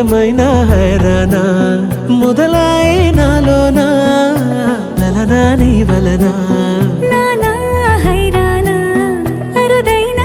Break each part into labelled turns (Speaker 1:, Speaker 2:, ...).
Speaker 1: ప్రియమైన హైరానా మొదలాయి నాలోనా? లలనా నీ వలనా?
Speaker 2: నానా హైరానా? అరుదైన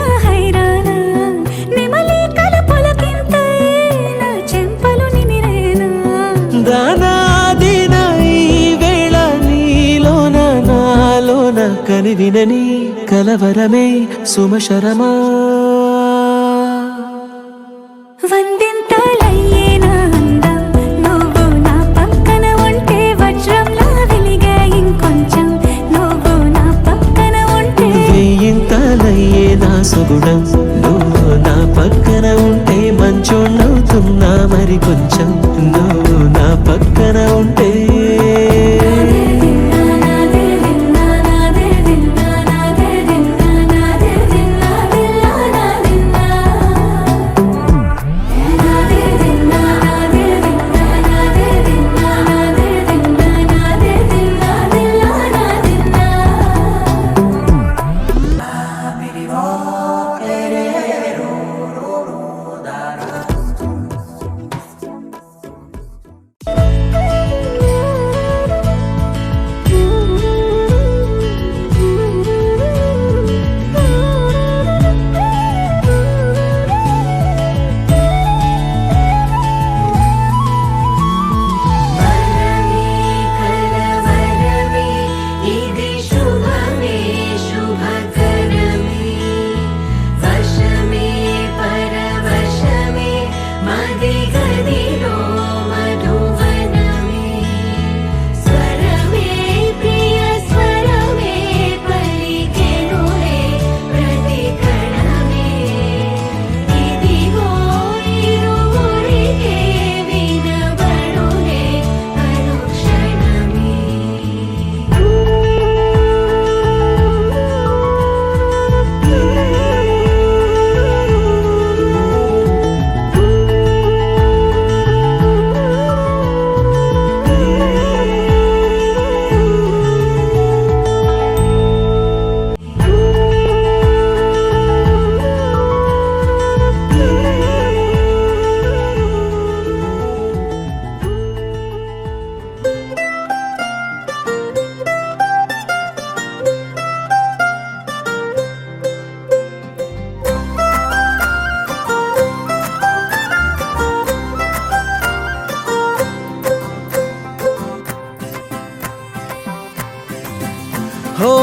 Speaker 3: హో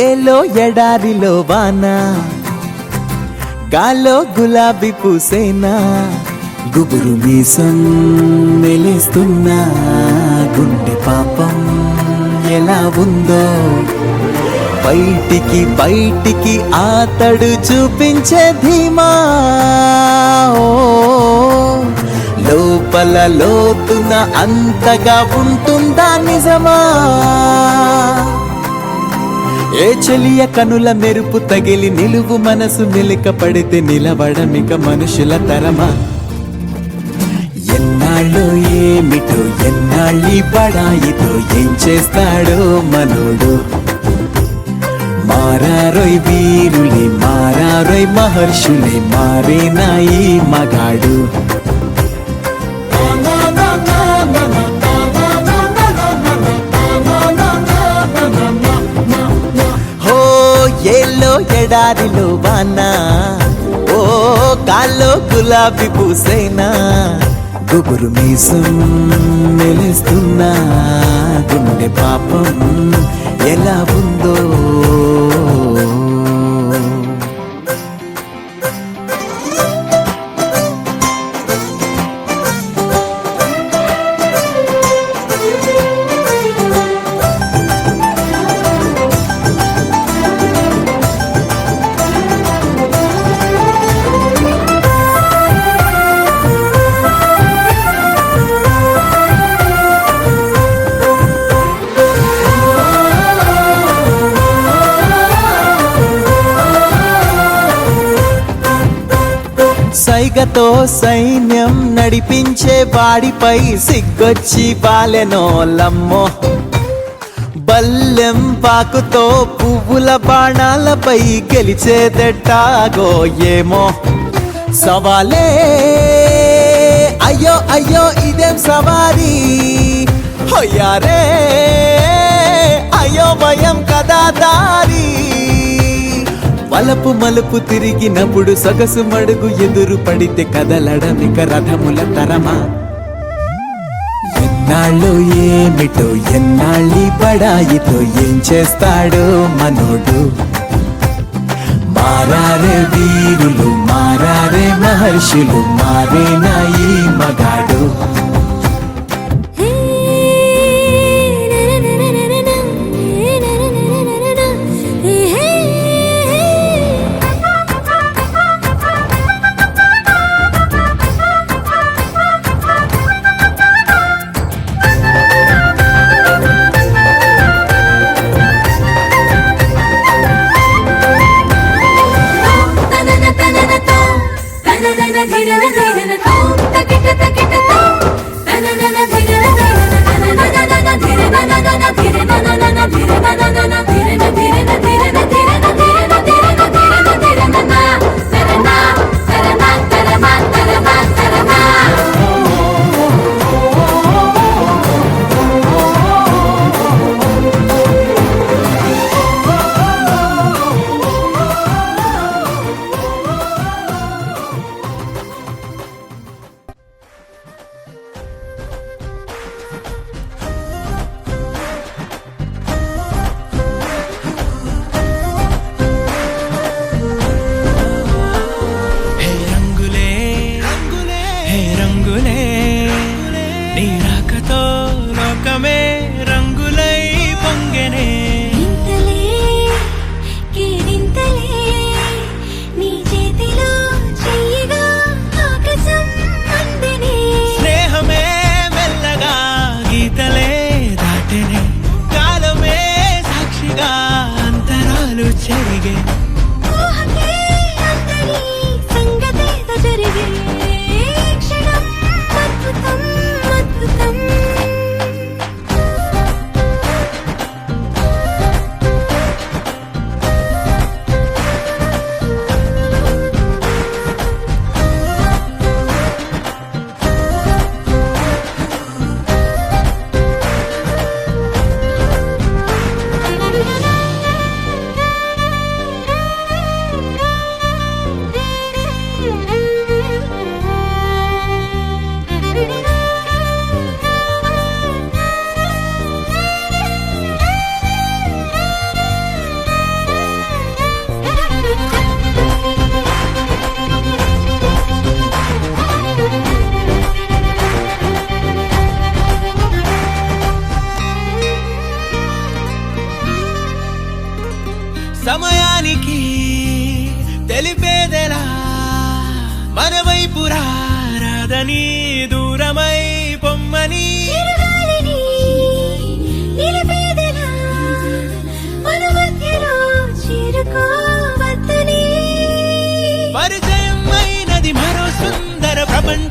Speaker 3: ఏలో ఎడారిలో వాన గాలో గులాబీ పూసేనా గుబురు మీసం మెలేస్తున్నా గుండె పాపం ఎలా ఉందో. బయటికి బయటికి ఆతడు చూపించే ధీమా ఓ, లోపల లోతున అంతగా ఉంటుందా నిజమా. ఏ చెలియ కనుల మెరుపు తగిలి నిలువు మనసు మెలిక పడితే నిలబడమిక మనుషుల తరమా. ఎన్నాళ్ళు ఏమిటో ఎన్నాళ్ళి పడాయితో ఏం చేస్తాడో మనోడు. మారారోయ్ వీరులే మారారోయ్ మహర్షులే మారేనాయి ఈ మగాడు. ఎడారిలో వాన. ఓ కాల్లో గులాబీ పూసేనా గుబురు మీసం మెలుస్తున్నా గుండె పాపం ఎలా ఉందో తో సైన్యం నడిపించే వాడిపై సిగ్గొచ్చి బాలెనోలమ్మో. బల్లెం పాకుతో పువ్వుల బాణాలపై గెలిచేదెట్టాగో ఏమో. సవాలే అయ్యో అయ్యో ఇదేం సవారీ? హొయ్యారే అయ్యో భయం కదా దారి? వలపు మలుపు తిరిగినప్పుడు సొగసు మడుగు ఎదురు పడితే కదలడమిక రథముల తరమా. ఎన్నాళ్ళు ఏమిటో ఎన్నాళ్ళి బడాయితో ఏం చేస్తాడో మనోడు. మారారే వీరులు మారారే మహర్షులు మారేనా ఈ మగాడు.
Speaker 4: హే
Speaker 2: ചെറികെ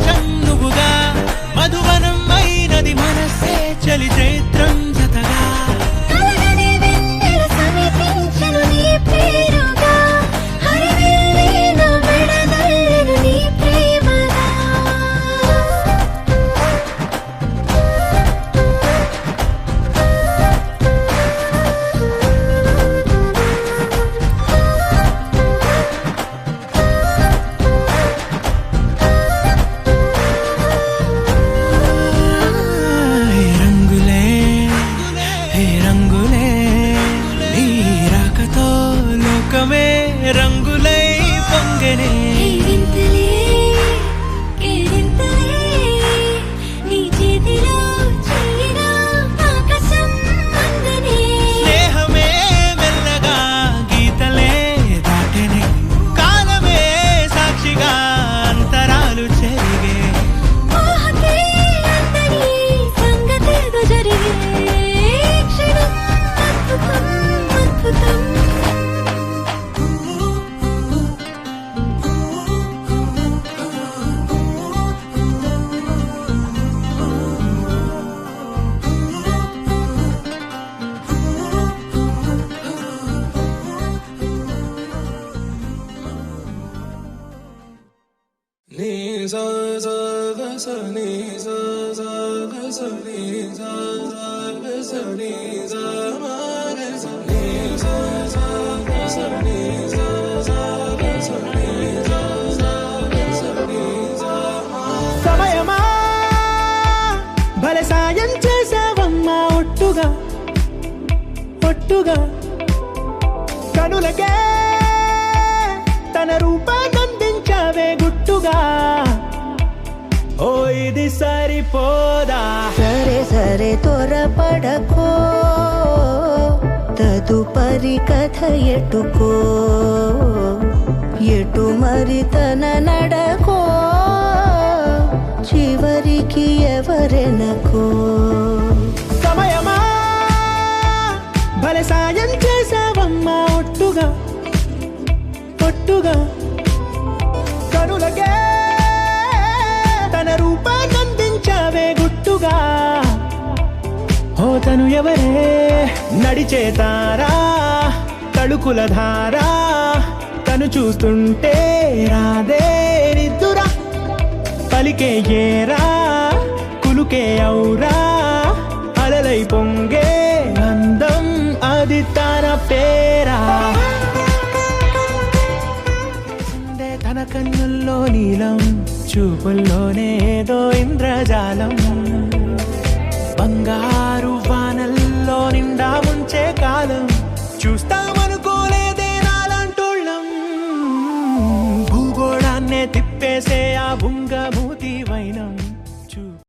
Speaker 2: ಕಣ್ಣು
Speaker 4: సమయమా? భలే సాయం చేసావమ్మా ఒట్టుగా ఒట్టుగా. కనులకే తన రూపాన్నందించావే గుట్టుగా. ఓ ఇది సరిపోదా?
Speaker 2: సరే సరే త్వరపడకో. తదుపరి కథ ఎటుకో. ఎటు మరి తన నడకో? చివరికి ఎవరెనకో?
Speaker 4: సమయమా? భలే సాయం చేసావమ్మా ఒట్టుగా. ఒట్టుగా. ఎవరే? నడిచే తారా? తడుకుల ధారా? తను చూస్తుంటే రాదే నిద్దురా పలికే ఏరా? కులుకే ఔరా? అలలై పొంగే అందం అది తన పేరా? తన కన్నుల్లో నీలం చూపుల్లోనే ఏదో ఇంద్రజాలం. కాలం చూస్తా